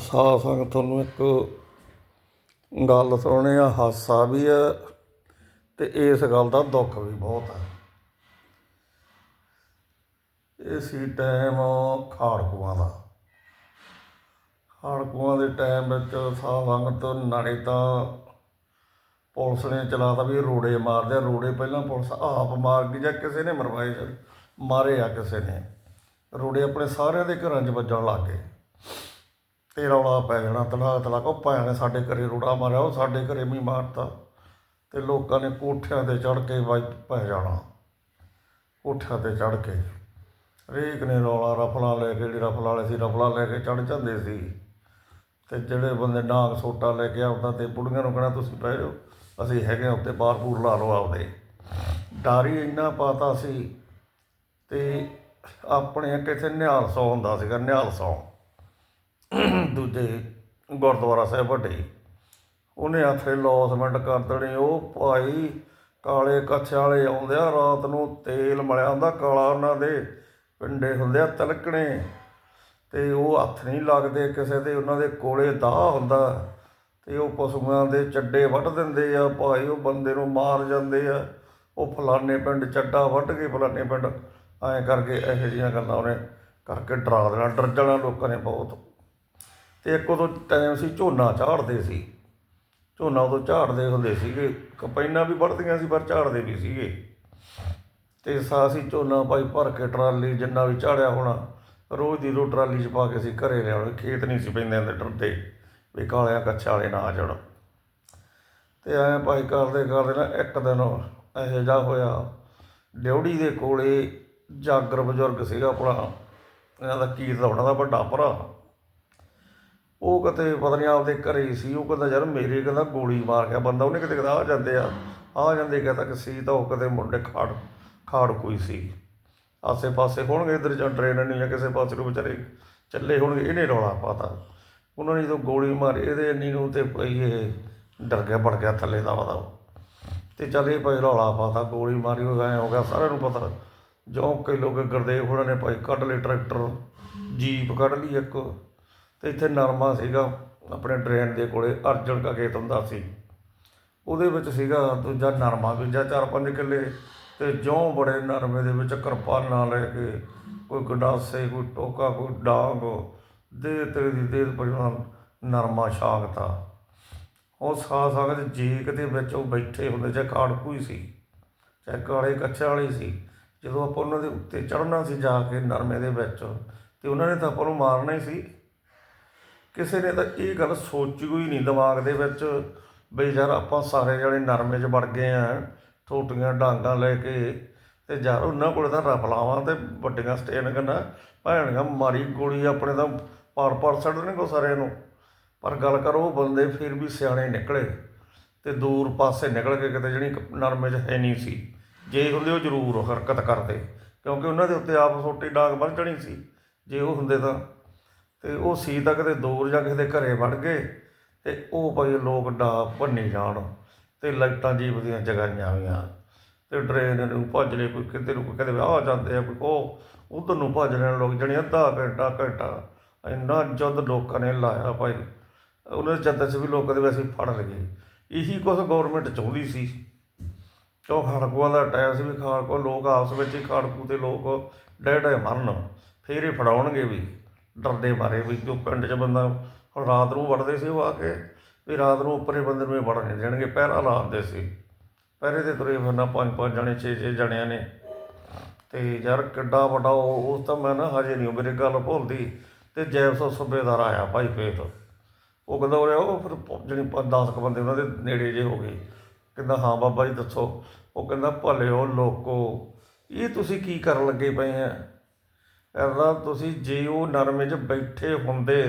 ਸਾਧ ਸੰਗਤ ਤੁਹਾਨੂੰ ਇੱਕ ਗੱਲ ਸੁਣਾਉਣੀ ਆ, ਹਾਸਾ ਵੀ ਆ ਤੇ ਇਸ ਗੱਲ ਦਾ ਦੁੱਖ ਵੀ ਬਹੁਤ ਆ। ਇਹ ਸੀ ਟਾਈਮ ਖਾੜਕੂਆਂ ਦਾ। ਖਾੜਕੂਆਂ ਦੇ ਟਾਈਮ ਵਿੱਚ ਸਾਧ ਸੰਗਤ ਨਾਲੇ ਤਾਂ ਪੁਲਿਸ ਨੇ ਚਲਾਤਾ ਵੀ ਰੋੜੇ ਮਾਰਦੇ ਆ, ਰੋੜੇ ਪਹਿਲਾਂ ਪੁਲਿਸ ਆਪ ਮਾਰ ਗਈ ਜਾਂ ਕਿਸੇ ਨੇ ਮਰਵਾਏ ਮਾਰੇ ਆ ਕਿਸੇ ਨੇ। ਰੋੜੇ ਆਪਣੇ ਸਾਰਿਆਂ ਦੇ ਘਰਾਂ 'ਚ ਵੱਜਣ ਲੱਗ ਗਏ। ਤੇ ਰੌਲਾ ਪੈ ਜਾਣਾ ਤੜਾ ਤੜਾ ਕੋ ਭਾਇਆ ਨੇ ਸਾਡੇ ਘਰੇ ਰੋੜਾ ਮਾਰਿਆ, ਉਹ ਸਾਡੇ ਘਰੇ ਵੀ ਮਾਰਤਾ। ਤੇ ਲੋਕਾਂ ਨੇ ਕੋਠਿਆਂ ਤੇ ਚੜ ਕੇ ਵੱਜ ਪੈ ਜਾਣਾ। ਕੋਠਿਆਂ ਤੇ ਚੜ ਕੇ। ਹਰੇਕ ਨੇ ਰੌਲਾ, ਰਫਲਾ ਲੈ ਕੇ, ਜਿਹੜੇ ਰਫਲਾ ਵਾਲੇ ਸੀ, ਰਫਲਾ ਲੈ ਕੇ ਚੜ ਜਾਂਦੇ ਸੀ। ਤੇ ਜਿਹੜੇ ਬੰਦੇ ਨਾਗ ਸੋਟਾ ਲੈ ਕੇ ਆਉਂਦਾ ਤੇ ਬੁੜੀਆਂ ਨੂੰ ਕਹਿਣਾ, ਤੁਸੀਂ ਪੈ ਜਾਓ, ਅਸੀਂ ਹੈਗੇ ਹਾਂ ਉੱਤੇ ਬਾਹਰ ਬੂਰ ਲਾ ਲਓ ਆਪਦੇ। ਡਾਰੀ ਇੰਨਾ ਪਾਤਾ ਸੀ ਤੇ ਆਪਣੇ ਕਿਥੇ ਨਿਹਾਲ ਸੌ ਹੁੰਦਾ ਸੀਗਾ, ਨਿਹਾਲ ਸੌ। ਦੂਜੇ ਗੁਰਦੁਆਰਾ ਸਾਹਿਬ ਵੱਡੇ। ਉਹਨੇ ਆਥੇ ਲੌਸਮੈਂਟ ਕਰ ਦੇਣੀ, ਉਹ ਭਾਈ ਕਾਲੇ ਕੱਛੇ ਵਾਲੇ ਆਉਂਦੇ ਆ, ਰਾਤ ਨੂੰ ਤੇਲ ਮਲਿਆ ਹੁੰਦਾ ਕਾਲਾ ਉਹਨਾਂ ਦੇ, ਪਿੰਡੇ ਹੁੰਦੇ ਆ ਤਲਕਣੇ। ਤੇ ਉਹ ਹੱਥ ਨਹੀਂ ਲੱਗਦੇ ਕਿਸੇ ਦੇ, ਉਹਨਾਂ ਦੇ ਕੋਲੇ ਦਾਹ ਹੁੰਦਾ। ਤੇ ਉਹ ਪਸ਼ੂਆਂ ਦੇ ਚੱਡੇ ਵੱਢ ਦਿੰਦੇ ਆ, ਭਾਈ ਉਹ ਬੰਦੇ ਨੂੰ ਮਾਰ ਜਾਂਦੇ ਆ। ਉਹ ਫਲਾਣੇ ਪਿੰਡ ਚੱਡਾ ਵੱਢ ਕੇ, ਫਲਾਣੇ ਪਿੰਡ ਐਂ ਕਰਕੇ ਇਹੋ ਜਿਹੀਆਂ ਗੱਲਾਂ ਉਹਨੇ ਕਰਕੇ ਡਰਾ ਦੇਣਾ, ਡਰ ਜਾਣਾ ਲੋਕਾਂ ਨੇ ਬਹੁਤ। ਤੇ ਇੱਕ ਉਦੋਂ ਟਾਈਮ ਸੀ ਝੋਨਾ ਝਾੜਦੇ ਸੀ। ਝੋਨਾ ਉਦੋਂ ਝਾੜਦੇ ਹੁੰਦੇ ਸੀਗੇ। ਕਪੈਨਾ ਵੀ ਵੱਢਦੀਆਂ ਸੀ, ਪਰ ਝਾੜਦੇ ਵੀ ਸੀਗੇ। ਤੇ ਅਸੀਂ ਝੋਨਾ ਭਾਈ ਭਰ ਕੇ ਟਰਾਲੀ ਜਿੰਨਾ ਵੀ ਝਾੜਿਆ ਹੋਣਾ, ਰੋਜ਼ ਦੀ ਰੋ ਟਰਾਲੀ 'ਚ ਪਾ ਕੇ ਅਸੀਂ ਘਰੇ ਲਿਆਉਣੇ। ਖੇਤ ਨਹੀਂ ਸੀ ਪੈਂਦੇ ਹੁੰਦੇ ਡਰਦੇ ਵੀ ਕਾਲਿਆਂ ਕੱਛਾ ਵਾਲੇ ਨਾ ਆ ਜਾਣ। ਤੇ ਐਂ ਭਾਈ ਕਰਦੇ ਕਰਦੇ ਨਾ ਇੱਕ ਦਿਨ ਇਹੋ ਜਿਹਾ ਹੋਇਆ। ਡਿਉੜੀ ਦੇ ਕੋਲੇ ਜਾਗਰ ਬਜ਼ੁਰਗ ਸੀਗਾ ਆਪਣਾ। ਇਹਨਾਂ ਦਾ ਕੀਰਤ ਦਾ ਉਹਨਾਂ ਦਾ ਵੱਡਾ ਭਰਾ। ਉਹ ਕਿਤੇ ਪਤਾ ਨਹੀਂ ਆਪਦੇ ਘਰੇ ਹੀ ਸੀ, ਉਹ ਕਹਿੰਦਾ ਯਾਰ ਮੇਰੇ ਕਹਿੰਦਾ ਗੋਲੀ ਮਾਰ ਗਿਆ, ਬੰਦਾ ਉਹਨੇ ਕਿਤੇ ਕਹਿੰਦਾ ਆ ਜਾਂਦੇ ਆ ਆ ਜਾਂਦੇ ਕਹਿੰਦਾ ਕਿ ਸੀ ਤਾਂ ਉਹ ਕਦੇ ਮੁੰਡੇ ਖਾੜ ਖਾੜ ਕੋਈ ਸੀ। ਆਸੇ ਪਾਸੇ ਹੋਣਗੇ ਇਧਰ ਜਾਂ ਟ੍ਰੇਨ ਨਹੀਂ ਜਾਂ ਕਿਸੇ ਪਾਸੇ ਨੂੰ ਵਿਚਾਰੇ, ਚੱਲੇ ਹੋਣਗੇ, ਇਹਨੇ ਰੌਲਾ ਪਾਤਾ। ਉਹਨਾਂ ਨੇ ਜਦੋਂ ਗੋਲੀ ਮਾਰੀ, ਇਹਦੇ ਇੰਨੀ ਨੂੰ ਤੇ ਭਈ ਇਹ, ਡਰ ਗਿਆ, ਵੜ ਗਿਆ ਥੱਲੇ ਦਾ ਉਹਦਾ ਤੇ ਚੱਲ ਇਹ ਭਾਈ ਰੌਲਾ ਪਾਤਾ, ਗੋਲੀ ਮਾਰੀ, ਉਹ ਐਂ ਹੋ ਗਿਆ, ਸਾਰਿਆਂ ਨੂੰ ਪਤਾ। ਜੋ ਕਈ ਲੋਕ ਗੁਰਦੇਵ ਹੋਣਾ ਨੇ ਭਾਈ ਕੱਢ ਲਏ ਟਰੈਕਟਰ, ਜੀਪ ਕੱਢ ਲਈ ਇੱਕ। ਅਤੇ ਇੱਥੇ ਨਰਮਾ ਸੀਗਾ, ਆਪਣੇ ਡਰੇਨ ਦੇ ਕੋਲੇ, ਅਰਜਨ ਕਾ ਖੇਤ ਹੁੰਦਾ ਸੀ। ਉਹਦੇ ਵਿੱਚ ਸੀਗਾ ਦੂਜਾ ਨਰਮਾ, ਦੂਜਾ ਚਾਰ ਪੰਜ ਕਿੱਲੇ, ਤੇ ਜਿਉਂ ਬੜੇ ਨਰਮੇ ਦੇ ਵਿੱਚ ਕਿਰਪਾਨਾਂ ਲੈ ਕੇ ਕੋਈ ਗੰਡਾਸੇ, ਕੋਈ ਟੋਕਾ, ਕੋਈ ਡਾਂਗ ਦੇ ਤੇਰੇ ਦੀ ਦੇ ਪਰਿਵਾਰ ਨਰਮਾ ਛਾਂਗਤਾ ਉਹ ਸਾ ਸੰਗਤ ਜੀ ਕਿਤੇ ਵਿੱਚ ਉਹ ਬੈਠੇ ਹੁੰਦੇ, ਚਾਹੇ ਕਾੜਕੂ ਹੀ ਸੀ, ਚਾਹੇ ਕਾਲੇ ਕੱਛੇ ਵਾਲੇ ਸੀ। ਜਦੋਂ ਆਪਾਂ ਉਹਨਾਂ ਦੇ ਉੱਤੇ ਚੜ੍ਹਨਾ ਸੀ ਜਾ ਕੇ ਨਰਮੇ ਦੇ ਵਿੱਚ, ਤੇ ਉਹਨਾਂ ਨੇ ਤਾਂ ਆਪਾਂ ਨੂੰ ਮਾਰਨਾ ਹੀ ਸੀ। ਕਿਸੇ ਨੇ ਤਾਂ ਇਹ ਗੱਲ ਸੋਚੀ ਹੋਈ ਨਹੀਂ ਦਿਮਾਗ ਦੇ ਵਿੱਚ ਬਈ ਯਾਰ ਆਪਾਂ ਸਾਰੇ ਜਣੇ ਨਰਮੇ 'ਚ ਵੜ ਗਏ ਆ, ਠੋਟੀਆਂ ਡਾਂਗਾਂ ਲੈ ਕੇ ਤੇ ਯਾਰ ਉਹਨਾਂ ਕੋਲ ਤਾਂ ਰਫਲਾਵਾਂ ਤੇ ਵੱਡੀਆਂ ਸਟੇਨ ਕਰਨਾ ਭੈਣੀਆਂ ਮਾਰੀ ਗੋਲੀ ਆਪਣੇ ਤਾਂ ਪਾਰ ਪਾਰ ਛੱਡਣੇ ਕੋ ਸਾਰਿਆਂ ਨੂੰ। ਪਰ ਗੱਲ ਕਰੋ ਬੰਦੇ ਫਿਰ ਵੀ ਸਿਆਣੇ ਨਿਕਲੇ ਤੇ ਦੂਰ ਪਾਸੇ ਨਿਕਲ ਕੇ ਕਿਤੇ ਜਿਹੜੀ ਨਰਮੇ 'ਚ ਹੈ ਨਹੀਂ ਸੀ। ਜੇ ਹੁੰਦੇ ਉਹ ਜ਼ਰੂਰ ਹਰਕਤ ਕਰਦੇ, ਕਿਉਂਕਿ ਉਹਨਾਂ ਦੇ ਉੱਤੇ ਆਪ ਛੋਟੀ ਡਾਂਗ ਵੱਧ ਚੜੀ ਸੀ। ਜੇ ਉਹ ਹੁੰਦੇ ਤਾਂ ਤੇ ਉਹ ਸੀ ਤਾਂ ਕਿਤੇ ਦੂਰ ਜਾ ਕਿਸੇ ਦੇ ਘਰੇ ਵੜ ਗਏ ਤੇ ਉਹ ਭਾਈ ਲੋਕ ਡਾ ਭੰਨੀ ਜਾਣ ਤੇ ਲਾਈਟਾਂ ਜੀਪ ਦੀਆਂ ਜਗਾਈਆਂ ਹੋਈਆਂ ਤੇ ਡਰੇਨ ਨੂੰ ਭੱਜ ਲਏ ਕੋਈ ਕਿਤੇ ਨੂੰ ਕੋਈ ਕਹਿੰਦੇ ਆ ਜਾਂਦੇ ਆ, ਕੋਈ ਉਹ ਉਧਰ ਨੂੰ ਭੱਜ ਲੈਣ ਲੋਕ ਜਣੀ ਅੱਧਾ ਘੰਟਾ ਘੰਟਾ। ਇੰਨਾ ਜਦ ਲੋਕਾਂ ਨੇ ਲਾਇਆ ਭਾਈ। ਉਹਨਾਂ ਦੇ ਜਦ ਚ ਵੀ ਲੋਕਾਂ ਦੇ ਵੈਸੇ ਫੜ ਲਏ ਇਹੀ ਕੁਝ ਗਵਰਨਮੈਂਟ ਚਾਹੁੰਦੀ ਸੀ। ਕਿਉਂ ਖਾੜਕੂਆਂ ਦਾ ਟਾਇਰ ਸੀ ਵੀ ਖਾੜਕੂ ਲੋਕ ਆਪਸ ਵਿੱਚ ਹੀ ਖਾੜਕੂ ਤੇ ਲੋਕ ਡੇ ਡੇ ਮਰਨ। ਫੇਰ ਇਹ ਫੜਾਉਣਗੇ ਵੀ। ਡਰਦੇ ਮਾਰੇ ਵੀ ਜੋ ਪਿੰਡ 'ਚ ਬੰਦਾ ਹੁਣ ਰਾਤ ਨੂੰ ਵੜਦੇ ਸੀ ਉਹ ਆ ਕੇ ਵੀ ਰਾਤ ਨੂੰ ਉੱਪਰੇ ਬੰਦੇ ਨੂੰ ਇਹ ਵੜ ਨਹੀਂ ਦੇਣਗੇ ਪਹਿਰਾ ਲਾਉਂਦੇ ਸੀ। ਪਹਿਰੇ ਦੇ ਤੁਰੇ ਫਿਰਨਾ, ਪੰਜ ਪੰਜ ਜਣੇ, ਛੇ ਛੇ ਜਣਿਆਂ ਨੇ। ਤੇ ਯਾਰ ਕਿੱਡਾ ਵੱਡਾ ਉਹ, ਉਸ ਤਾਂ ਮੈਂ ਨਾ ਹਜੇ ਨਹੀਂ ਮੇਰੇ ਗੱਲ ਭੁੱਲਦੀ। ਤੇ ਜੈਵਸੋ ਸੂਬੇਦਾਰ ਆਇਆ ਭਾਈ ਫੇਰ। ਉਹ ਕਹਿੰਦਾ ਉਹ ਉਹ ਫਿਰ ਜਿਹੜੀ 10 ਕ ਬੰਦੇ ਉਹਨਾਂ ਦੇ ਨੇੜੇ ਜੇ ਹੋ ਗਏ। ਕਹਿੰਦਾ ਹਾਂ ਬਾਬਾ ਜੀ, ਦੱਸੋ। ਉਹ ਕਹਿੰਦਾ ਭਲਿਓ ਲੋਕੋ, ਇਹ ਤੁਸੀਂ ਕੀ ਕਰਨ ਲੱਗੇ ਪਏ ਆ? ਕਹਿੰਦਾ ਤੁਸੀਂ ਜੇ ਉਹ ਨਰਮੇ 'ਚ ਬੈਠੇ ਹੁੰਦੇ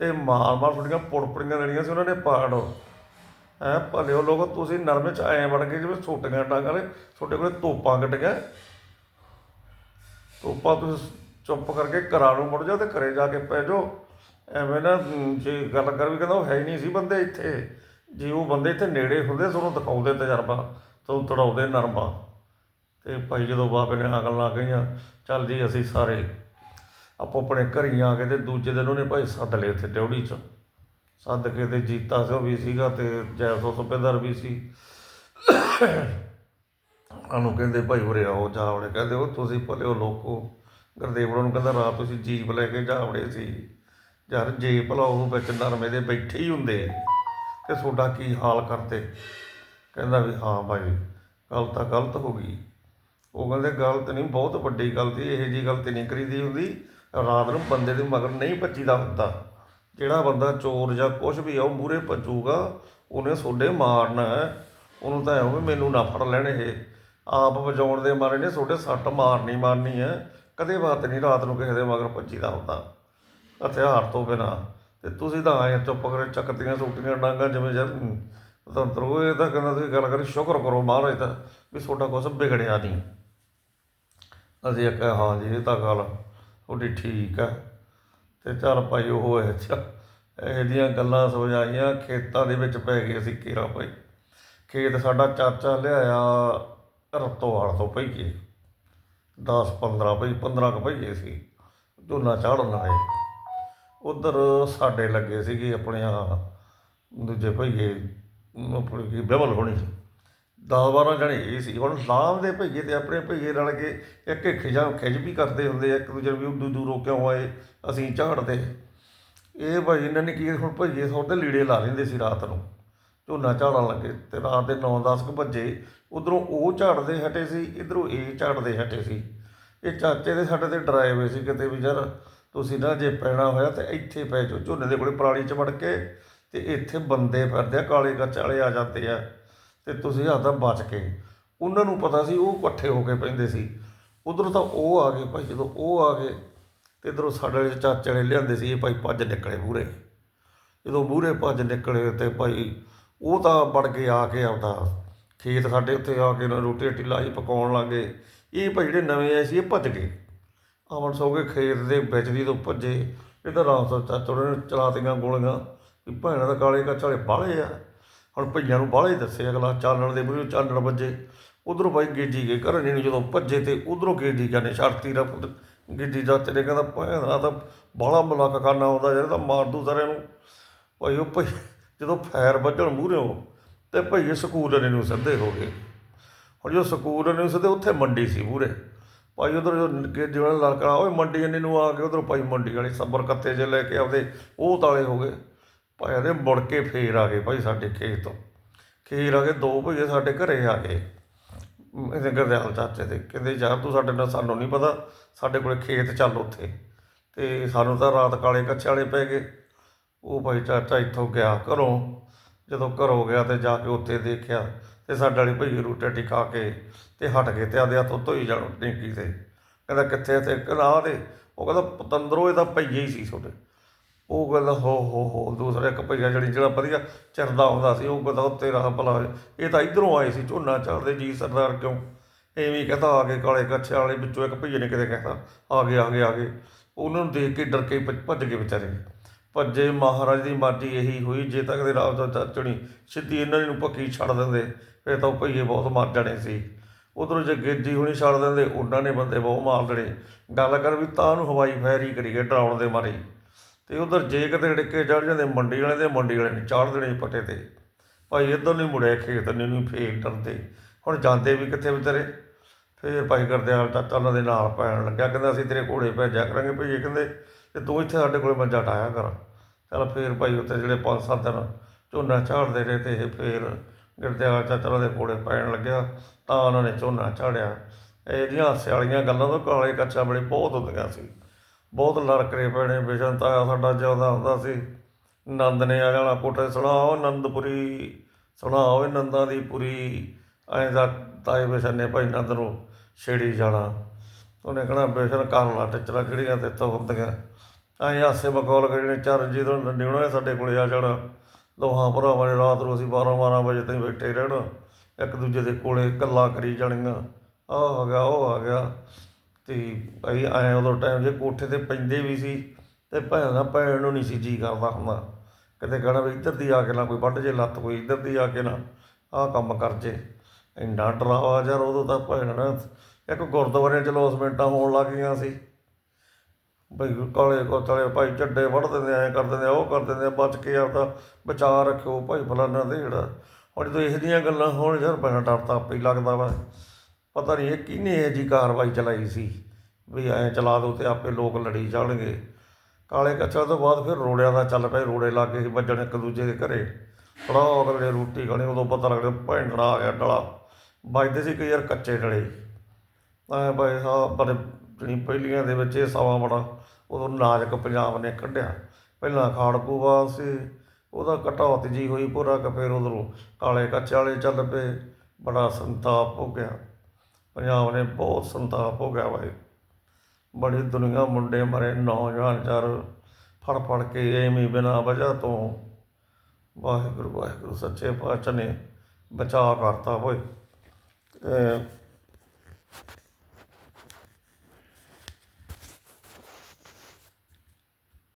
ਤੇ ਮਾਰ ਮਾਰ ਤੁਹਾਡੀਆਂ ਪੁੜਪੜੀਆਂ ਲੜੀਆਂ ਸੀ ਉਹਨਾਂ ਨੇ ਪਾੜ। ਭਲੇ ਉਹ ਲੋਕ ਤੁਸੀਂ ਨਰਮੇ 'ਚ ਐਂ ਵੜ ਗਏ ਜਿਵੇਂ ਛੋਟੀਆਂ ਡਾਂਗਾਂ ਨੇ ਤੁਹਾਡੇ ਕੋਲੇ ਤੋਪਾਂ ਕੱਟ ਕੱਢੀਆਂ ਤੋਪਾਂ ਤੁਸੀਂ ਚੁੱਪ ਕਰਕੇ ਘਰਾਂ ਨੂੰ ਮੁੜ ਜਾਓ ਤੇ ਘਰੇ ਜਾ ਕੇ ਪੈ ਜਾਓ। ਐਵੇਂ ਨਾ ਜੇ ਗੱਲ ਕਰ ਵੀ ਕਹਿੰਦਾ ਉਹ ਹੈ ਹੀ ਨਹੀਂ ਸੀ ਬੰਦੇ ਇੱਥੇ। ਜੇ ਉਹ ਬੰਦੇ ਇੱਥੇ ਨੇੜੇ ਹੁੰਦੇ, ਤੁਹਾਨੂੰ ਦਿਖਾਉਂਦੇ ਤਜਰਬਾ, ਤੁਹਾਨੂੰ ਤੜਾਉਂਦੇ ਨਰਮਾ। ਤੇ ਭਾਈ ਜਦੋਂ ਬਾਬੇ ਨੇ ਅਗਲ ਲਾ ਗਈਆਂ ਚੱਲ ਜੀ ਅਸੀਂ ਸਾਰੇ ਆਪੋ ਆਪਣੇ ਘਰੀ ਆ ਕੇ ਤੇ ਦੂਜੇ ਦਿਨ ਉਹਨੇ ਭਾਈ ਸੱਦ ਲਏ ਉੱਥੇ ਡਿਉੜੀ 'ਚ। ਸੱਦ ਕੇ ਤੇ ਜੀਤਾ ਸਿੰਘ ਵੀ ਸੀਗਾ ਤੇ ਜੈਸੋ ਸੁਬੇਦਾਰ ਵੀ ਸੀ। ਉਹਨੂੰ ਕਹਿੰਦੇ ਭਾਈ ਉਰੇ ਆਓ ਜਾਵੜੇ ਕਹਿੰਦੇ ਉਹ ਤੁਸੀਂ ਭਲਿਓ ਲੋਕੋ। ਗੁਰਦੇਵ ਨੂੰ ਕਹਿੰਦਾ, ਰਾਤ ਤੁਸੀਂ ਜੀਪ ਲੈ ਕੇ ਜਾਵੜੇ ਸੀ। ਯਾਰ ਜੇ ਭਲਾ ਉਹ ਵਿੱਚ ਨਰਮੇ ਦੇ ਬੈਠੇ ਹੀ ਹੁੰਦੇ, ਤੇ ਤੁਹਾਡਾ ਕੀ ਹਾਲ ਕਰਦੇ? ਕਹਿੰਦਾ ਵੀ ਹਾਂ ਭਾਈ, ਗੱਲ ਤਾਂ ਗਲਤ ਹੋ ਗਈ। ਉਹ ਕਹਿੰਦੇ ਗਲਤ ਨਹੀਂ, ਬਹੁਤ ਵੱਡੀ ਗਲਤੀ, ਇਹੋ ਜੀ ਗਲਤੀ ਨਹੀਂ ਕਰੀਦੀ ਹੁੰਦੀ। ਰਾਤ ਨੂੰ ਬੰਦੇ ਦੇ ਮਗਰ ਨਹੀਂ ਭੱਜੀਦਾ ਹੁੰਦਾ। ਜਿਹੜਾ ਬੰਦਾ ਚੋਰ ਜਾਂ ਕੁਝ ਵੀ ਆ, ਉਹ ਮੂਰੇ ਭੱਜੂਗਾ, ਉਹਨੇ ਸੋਡੇ ਮਾਰਨਾ ਹੈ। ਉਹਨੂੰ ਤਾਂ ਐਵੇਂ ਮੈਨੂੰ ਨਾ ਫੜ ਲੈਣ ਇਹ। ਆਪ ਵਜਾਉਣ ਦੇ ਮਾਰੇ ਨੇ ਸੋਡੇ ਸੱਟ ਮਾਰਨੀ ਮਾਰਨੀ ਹੈ। ਕਦੇ ਬਾਤ ਨਹੀਂ ਰਾਤ ਨੂੰ ਕਿਸੇ ਦੇ ਮਗਰ ਭੱਜੀਦਾ ਹੁੰਦਾ। ਹਥਿਆਰ ਤੋਂ ਬਿਨਾ। ਤੇ ਤੁਸੀਂ ਤਾਂ ਆਏ ਚੁੱਪ ਕਰੇ, ਚੱਕਤੀਆਂ ਸੂਟੀਆਂ ਡਾਂਗਾ ਜਿਵੇਂ ਜਦ ਤੰਤਰ ਉਹ ਇਹ ਤਾਂ ਕਹਿੰਦਾ ਤੁਸੀਂ ਗੱਲ ਕਰੀ, ਸ਼ੁਕਰ ਕਰੋ ਮਹਾਰਾਜ ਦਾ ਵੀ ਤੁਹਾਡਾ ਕੁਛ ਵਿਗੜਿਆ ਨਹੀਂ। ਅਸੀਂ ਆਖਿਆ, ਹਾਂ ਜੀ, ਇਹ ਤਾਂ ਗੱਲ ਤੁਹਾਡੀ ਠੀਕ ਆ ਤੇ ਚੱਲ ਭਾਈ ਉਹ ਹੈ ਚੱਲ ਇਹਦੀਆਂ ਗੱਲਾਂ ਸਮਝਾਈਆਂ, ਖੇਤਾਂ ਦੇ ਵਿੱਚ ਪੈ ਗਏ ਅਸੀਂ ਕੇਰਾ ਭਾਈ। ਖੇਤ ਸਾਡਾ ਚਾਚਾ ਲਿਆਇਆ ਰਤੋਵਾਲ ਤੋਂ ਭਈਏ 10 15 ਭਾਈ 15 ਕੁ ਭਈਏ ਸੀ ਝੋਨਾ ਚਾੜਨ ਆਏ। ਉਧਰ ਸਾਡੇ ਲੱਗੇ ਸੀਗੇ ਆਪਣੀਆਂ ਦੂਜੇ ਭਈਏ, ਆਪਣੀ ਕੀ ਬਿਮਲ ਹੋਣੀ। ਦਸ ਬਾਰਾਂ ਜਣੇ ਇਹ ਸੀ। ਹੁਣ ਲਾਭ ਦੇ ਭਈਏ ਤੇ ਆਪਣੇ ਭਈਏ ਰਲ ਕੇ ਇੱਕ ਇੱਕ ਖਿਜਾ ਖਿਜ ਵੀ ਕਰਦੇ ਹੁੰਦੇ ਆ, ਇੱਕ ਦੂਜੇ ਨੂੰ ਵੀ ਉਦੋਂ ਰੋਕਿਓ ਆਏ? ਅਸੀਂ ਝਾੜਦੇ। ਇਹ ਭਾਈ ਇਹਨਾਂ ਨੇ ਕੀ ਹੁਣ ਭਈਏ ਸੌਦੇ ਲੀੜੇ ਲਾ ਲੈਂਦੇ ਸੀ ਰਾਤ ਨੂੰ। ਝੋਨਾ ਝਾੜਨ ਲੱਗੇ ਤੇ ਰਾਤ ਦੇ 9-10 ਕੁ ਵਜੇ। ਉਧਰੋਂ ਉਹ ਝਾੜਦੇ ਹਟੇ ਸੀ ਇਧਰੋਂ ਇਹ ਝਾੜਦੇ ਹਟੇ ਸੀ। ਇਹ ਚਾਚੇ ਦੇ ਸਾਡੇ ਤੇ ਡਰਾਏ ਹੋਏ ਸੀ ਕਿਤੇ ਵੀ ਯਾਰ ਤੁਸੀਂ ਨਾ ਜੇ ਪੈਣਾ ਹੋਇਆ ਤੇ ਇੱਥੇ ਪੈ ਜਾਓ। ਝੋਨੇ ਦੇ ਕੋਲੇ ਪਰਾਲੀ ਚ ਵੜ ਕੇ ਤੇ ਇੱਥੇ ਬੰਦੇ ਫਿਰਦੇ ਆ ਕਾਲੇ ਕੱਚ ਵਾਲੇ ਆ ਜਾਂਦੇ ਆ। ਤੇ ਤੁਸੀਂ ਆਦਾ ਬਚ ਕੇ ਉਹਨਾਂ ਨੂੰ ਪਤਾ ਸੀ ਉਹ ਇਕੱਠੇ ਹੋ ਕੇ ਪੈਂਦੇ ਸੀ। ਉਧਰੋਂ ਤਾਂ ਉਹ ਆ ਗਏ ਭਾਈ, ਜਦੋਂ ਉਹ ਆ ਗਏ ਤੇ ਇਧਰੋਂ ਸਾਡੇ ਵਾਲੇ ਚਾਚੇ ਨੇ ਲਿਆਂਦੇ ਸੀ ਇਹ ਭਾਈ ਭੱਜ ਨਿਕਲੇ ਮੂਰੇ ਜਦੋਂ ਮੂਹਰੇ ਭੱਜ ਨਿਕਲੇ ਤੇ ਭਾਈ ਉਹ ਤਾਂ ਵੜ ਕੇ ਆ ਕੇ ਆਪਦਾ ਖੇਤ ਸਾਡੇ ਉੱਤੇ ਆ ਕੇ ਨਾ ਰੋਟੀ ਰੋਟੀ ਲਾਈ ਪਕਾਉਣ ਲੱਗੇ। ਇਹ ਭਾਈ ਜਿਹੜੇ ਨਵੇਂ ਆਏ ਸੀ, ਇਹ ਭੱਜ ਗਏ। ਅਮਨ ਸੋ ਕੇ ਖੇਤ ਦੇ ਵਿੱਚ ਦੀ ਤੋਂ ਭੱਜੇ। ਇਹਦਾ ਰਾਮ ਸਰ ਚਾਚਾ ਉਹਨਾਂ ਨੇ ਚਲਾਤੀਆਂ ਗੋਲੀਆਂ ਵੀ ਭੈਣਾਂ ਦਾ ਕਾਲੇ ਕੱਚ ਵਾਲੇ ਬਾਹਲੇ ਆ। ਹੁਣ ਭਈਆਂ ਨੂੰ ਬਾਹਲੇ ਦੱਸੇ ਅਗਲਾ ਚਾਨਣ ਦੇ ਮੂਹਰੇ ਚਾਨਣ ਵੱਜੇ। ਉਧਰੋਂ ਭਾਈ ਗੇਜੀ ਗਏ ਘਰ ਨੂੰ ਜਦੋਂ ਭੱਜੇ ਤੇ ਉਧਰੋਂ ਗੇਜੀ ਕਹਿੰਦੇ, ਸ਼ਰਤੀ ਦਾ ਪੁੱਤ ਗੇਜੀ ਚਾਚੇ ਨੇ ਕਹਿੰਦਾ, ਭੈਣਾਂ ਤਾਂ ਬਾਹਲਾ ਮਲਕ ਕਰਨਾ ਆਉਂਦਾ ਜਿਹੜਾ ਤਾਂ ਮਾਰ ਦੂ ਸਾਰਿਆਂ ਨੂੰ। ਭਾਈ ਉਹ ਭਈ ਜਦੋਂ ਫਾਇਰ ਵੱਜਣ ਮੂਹਰੇ ਤੇ ਭਈਏ ਸਕੂਲ ਨੇ ਨੂੰ ਸਿੱਧੇ ਹੋ ਗਏ। ਹੁਣ ਜੋ ਸਕੂਲ ਨੇ ਸਿੱਧੇ ਉੱਥੇ ਮੰਡੀ ਸੀ ਮੂਹਰੇ। ਭਾਈ ਉਧਰ ਜੋ ਕਿ ਜਿਹੜਾ ਲੜਕਾ, ਓਏ ਮੰਡੀ ਇਹਨੇ ਨੂੰ ਆ ਕੇ ਉਧਰ ਭਾਈ ਮੰਡੀ ਵਾਲੇ ਸੱਬਰ ਕੱਤੇ ਜੇ ਲੈ ਕੇ ਆਪਦੇ ਉਹ ਤਾਲੇ ਹੋ ਗਏ। ਭਾਈ ਇਹਦੇ ਮੁੜ ਕੇ ਫੇਰ ਆ ਗਏ ਭਾਈ ਸਾਡੇ ਖੇਤ ਤੋਂ। ਖੇਰ ਆ ਕੇ ਦੋ ਭਈਏ ਸਾਡੇ ਘਰੇ ਆ ਗਏ। ਇਹਦੇ ਗਰਦਿਆਲ ਚਾਚੇ ਦੇ। ਕਹਿੰਦੇ, ਯਾਰ ਤੂੰ ਸਾਡੇ ਨਾਲ, ਸਾਨੂੰ ਨਹੀਂ ਪਤਾ, ਸਾਡੇ ਕੋਲੇ ਖੇਤ ਚੱਲ ਉੱਥੇ। ਤੇ ਸਾਨੂੰ ਤਾਂ ਰਾਤ ਕਾਲੇ ਕੱਛੇ ਵਾਲੇ ਪੈ ਗਏ। ਉਹ ਭਾਈ ਚਾਚਾ ਇੱਥੋਂ ਗਿਆ ਘਰੋਂ। ਜਦੋਂ ਘਰੋਂ ਗਿਆ ਤੇ ਜਾ ਕੇ ਉੱਥੇ ਦੇਖਿਆ ਤੇ ਸਾਡੇ ਵਾਲੀ ਭਈ ਰੋਟੀ ਟਿਕਾ ਕੇ ਤੇ ਹਟ ਗਏ ਤੇ ਆਦੇ ਹੱਥੋਂ ਧੋਈ ਜਾਣ ਟੈਂਕੀ ਤੇ। ਕਹਿੰਦਾ, ਕਿੱਥੇ ਤੇ ਕਹਿੰਦਾ ਦੇ ਉਹ ਕਹਿੰਦਾ, ਪਤੰਦਰੋਂ ਇਹਦਾ ਭਈਆ ਹੀ ਸੀ ਛੋਟੇ ਉਹ ਕਹਿੰਦਾ ਹੋ ਹੋ ਹੋ ਦੂਸਰਾ ਇੱਕ ਭਈਆ ਜਿਹੜੀ ਜਿਹੜਾ ਵਧੀਆ ਚਿਰਦਾ ਆਉਂਦਾ ਸੀ, ਉਹ ਕਹਿੰਦਾ ਉਹ ਰਾਹ ਭਲਾ ਇਹ ਤਾਂ ਇਧਰੋਂ ਆਏ ਸੀ, ਝੋਨਾ ਚੜਦੇ ਜੀ ਸਰਦਾਰ ਕਿਉਂ? ਐਵੇਂ ਹੀ ਕਹਿੰਦਾ ਆ ਕੇ ਕਾਲੇ ਕੱਛੇ ਵਾਲੇ ਵਿੱਚੋਂ ਇੱਕ ਭਈਏ ਨੇ ਕਿਤੇ ਕਹਿੰਦਾ ਆ ਗਏ ਆ ਗਏ ਆ ਗਏ। ਉਹਨਾਂ ਨੂੰ ਦੇਖ ਕੇ ਡਰ ਕੇ ਭੱਜ- ਭੱਜ ਗਏ ਵਿਚਾਰੇ। ਭੱਜੇ ਮਹਾਰਾਜ ਦੀ ਮਰਜ਼ੀ ਇਹੀ ਹੋਈ, ਜੇ ਤੱਕ ਦੇ ਰਾਜ ਦਾ ਚਾਚਣੀ ਸਿੱਧੀ ਇਹਨਾਂ ਨੂੰ ਪੱਕੀ ਛੱਡ ਦਿੰਦੇ, ਫਿਰ ਤਾਂ ਉਹ ਭਈਏ ਬਹੁਤ ਮਰ ਜਾਣੇ ਸੀ। ਉਧਰੋਂ ਜੇ ਗੇਜੀ ਹੁਣੀ ਛੱਡ ਦਿੰਦੇ, ਉਹਨਾਂ ਨੇ ਬੰਦੇ ਬਹੁਤ ਮਾਰ ਦੇਣੇ। ਗੱਲ ਕਰ ਵੀ ਤਾਂ ਨੂੰ ਹਵਾਈ ਫਾਇਰ ਹੀ ਗਏ ਡਰਾਉਣ ਦੇ ਮਾਰੇ। ਅਤੇ ਉੱਧਰ ਜੇ ਕਿਤੇ ਡਿੱਕੇ ਚੜ ਜਾਂਦੇ, ਮੰਡੀ ਵਾਲੇ ਦੇ ਮੰਡੀ ਵਾਲੇ ਨੇ ਚਾੜ ਦੇਣੇ ਪਟੇ ਪੱਟੇ ਤੇ। ਭਾਈ ਇੱਧਰ ਨਹੀਂ ਮੁੜਿਆ, ਖੇਤ ਨਹੀਂ ਨੂੰ ਫੇਰ ਡਰਦੇ। ਹੁਣ ਜਾਂਦੇ ਵੀ ਕਿੱਥੇ ਵਿਚਾਰੇ ਫੇਰ ਭਾਈ ਕਰਦੇ ਆ, ਚਾਚਾ ਉਹਨਾਂ ਦੇ ਨਾਲ ਪੈਣ ਲੱਗਿਆ, ਕਹਿੰਦਾ ਅਸੀਂ ਤੇਰੇ ਘੋੜੇ ਭੇਜਿਆ ਕਰਾਂਗੇ ਭਈ ਕਹਿੰਦੇ ਤੇ ਤੂੰ ਇੱਥੇ ਸਾਡੇ ਕੋਲੇ ਮੰਜਾ ਟਾਇਆ ਕਰ। ਚਲ ਫੇਰ ਭਾਈ ਉੱਥੇ ਜਿਹੜੇ ਪੰਜ ਸੱਤ ਦਿਨ ਝੋਨਾ ਝਾੜਦੇ ਰਹੇ ਤੇ ਇਹ ਫੇਰ ਗਿਰਦਿਆ ਚਾਚਾ ਉਹਨਾਂ ਦੇ ਘੋੜੇ ਪੈਣ ਲੱਗਿਆ, ਤਾਂ ਉਹਨਾਂ ਨੇ ਝੋਨਾ ਝਾੜਿਆ। ਇਹ ਜਿਹੜੀਆਂ ਹਾਸੇ ਵਾਲੀਆਂ ਗੱਲਾਂ ਤੋਂ ਕਾਲੇ ਕੱਚਾ ਬੜੇ ਬਹੁਤ ਹੁੰਦੀਆਂ ਸੀ। ਬਹੁਤ ਲੜਕਰੇ ਪੈਣੇ ਬਿਸ਼ਨ ਤਾਇਆ ਸਾਡਾ ਜਿਉਂਦਾ ਹੁੰਦਾ ਸੀ। ਨੰਦ ਨੇ ਆ ਜਾਣਾ ਕੋਠੇ ਸੁਣਾਓ, ਨੰਦਪੁਰੀ, ਸੁਣਾਓ ਨੰਦਾਂ ਦੀ ਪੁਰੀ ਐਂ ਦਾ ਤਾਏ ਬਿਸ਼ਨ ਨੇ ਭਾਈ ਨੰਦ ਨੂੰ ਛੇੜੀ ਜਾਣਾ। ਉਹਨੇ ਕਹਣਾ ਬਿਸ਼ਨ ਕਰ ਲਾ ਟਿਚਰਾ ਕਿਹੜੀਆਂ ਤੇ ਤੋਂ ਹੁੰਦੀਆਂ। ਐਂ ਹਾਸੇ ਮਖੌਲ ਕਰੀ ਨੇ ਚਾਰ ਜਦੋਂ ਨਿਉਣਾ ਸਾਡੇ ਕੋਲੇ ਆ ਜਾਣਾ। ਦੋਹਾਂ ਭਰਾਵਾਂ ਨੇ ਰਾਤ ਨੂੰ ਅਸੀਂ 12 12 ਵਜੇ ਤਾਈਂ ਬੈਠੇ ਰਹਿਣਾ। ਇੱਕ ਦੂਜੇ ਦੇ ਕੋਲੇ ਗੱਲਾਂ ਕਰੀ ਜਾਣੀਆਂ। ਆਹ ਆ ਗਿਆ, ਉਹ ਆ ਗਿਆ। ਅਤੇ ਭਾਈ ਐਂ ਉਦੋਂ ਟਾਈਮ ਜੇ ਕੋਠੇ ਤੇ ਪੈਂਦੇ ਵੀ ਸੀ ਅਤੇ ਭੈਣ ਦਾ ਭੈਣ ਨੂੰ ਨਹੀਂ ਸੀ ਜੀਅ ਕਰਦਾ ਹੁੰਦਾ। ਕਿਤੇ ਕਹਿਣਾ ਵੀ ਇੱਧਰ ਦੀ ਆ ਕੇ ਨਾ ਕੋਈ ਵੱਢ ਜੇ ਲੱਤ ਕੋਈ ਇੱਧਰ ਦੀ ਆ ਕੇ ਨਾ ਆਹ ਕੰਮ ਕਰ ਜੇ। ਇੰਨਾ ਡਰਾਵਾ ਯਾਰ ਉਦੋਂ ਤਾਂ ਭੈਣ ਨਾ ਇੱਕ ਗੁਰਦੁਆਰੇ ਚ ਲੋਸਮੈਂਟਾਂ ਹੋਣ ਲੱਗ ਗਈਆਂ ਸੀ। ਬਈ ਕਾਲੇ ਕੋਤਲੇ ਭਾਈ ਝੱਡੇ ਵੜ ਦਿੰਦੇ ਐ ਕਰ ਦਿੰਦੇ ਆ, ਉਹ ਕਰ ਦਿੰਦੇ ਆ, ਬਚ ਕੇ ਆਪਦਾ ਬਚਾ ਰੱਖਿਓ ਭਾਈ ਫਲਾਣਾ ਦੇ ਜਿਹੜਾ ਹੁਣ ਜਦੋਂ ਇਹੋ ਜਿਹੀਆਂ ਗੱਲਾਂ ਹੋਣ ਯਾਰ ਬੜਾ ਡਰ ਤਾਂ ਆਪੇ ਹੀ ਲੱਗਦਾ ਵਾ। ਪਤਾ ਨਹੀਂ ਇਹ ਕਿਹਨੇ ਇਹ ਜੀ ਕਾਰਵਾਈ ਚਲਾਈ ਸੀ ਵੀ ਐਂ ਚਲਾ ਦੋ ਤੇ ਆਪੇ ਲੋਕ ਲੜੀ ਜਾਣਗੇ। ਕਾਲੇ ਕੱਛਾ ਤੋਂ ਬਾਅਦ ਫਿਰ ਰੋੜਿਆਂ ਦਾ ਚੱਲ ਪਏ, ਰੋੜੇ ਲੱਗੇ ਸੀ ਵੱਜਣ ਇੱਕ ਦੂਜੇ ਦੇ ਘਰੇ। ਫੜਾ ਅਗਲੇ ਰੋਟੀ ਖਾਣੀ, ਉਦੋਂ ਪਤਾ ਲੱਗਦਾ ਭੈਂਡੜਾ ਆ ਗਿਆ ਡਲਾ। ਵੱਜਦੇ ਸੀ ਕਈ ਯਾਰ ਕੱਚੇ ਡਲੇ। ਐ ਭਾਈ ਸਾਹਿਬ ਪਰ ਜਿਹੜੀ ਪਹਿਲੀਆਂ ਦੇ ਵਿੱਚ ਇਹ ਸਮਾਂ ਬੜਾ, ਉਦੋਂ ਨਾਜਕ ਪੰਜਾਬ ਨੇ ਕੱਢਿਆ। ਪਹਿਲਾਂ ਖਾੜਕੂਵਾ ਸੀ, ਉਹਦਾ ਕਟੌਤ ਜੀ ਹੋਈ ਪੂਰਾ ਕਿ ਫਿਰ ਉਧਰੋਂ ਕਾਲੇ ਕੱਚੇ ਵਾਲੇ ਚੱਲ ਪਏ, ਬੜਾ ਸੰਤਾਪ ਹੋ ਗਿਆ ਪੰਜਾਬ ਨੇ ਬਹੁਤ ਸੰਤਾਪ ਹੋ ਗਿਆ ਭਾਈ ਬੜੀ ਦੁਨੀਆ ਮੁੰਡੇ ਮਰੇ, ਨੌਜਵਾਨ ਚਾਰ ਫੜ ਫੜ ਕੇ ਐਵੇਂ ਹੀ ਬਿਨਾਂ ਵਜ੍ਹਾ ਤੋਂ। ਵਾਹਿਗੁਰੂ ਵਾਹਿਗੁਰੂ, ਸੱਚੇ ਪਾਤਸ਼ਾਹ ਨੇ ਬਚਾਅ ਕਰਤਾ ਹੋਏ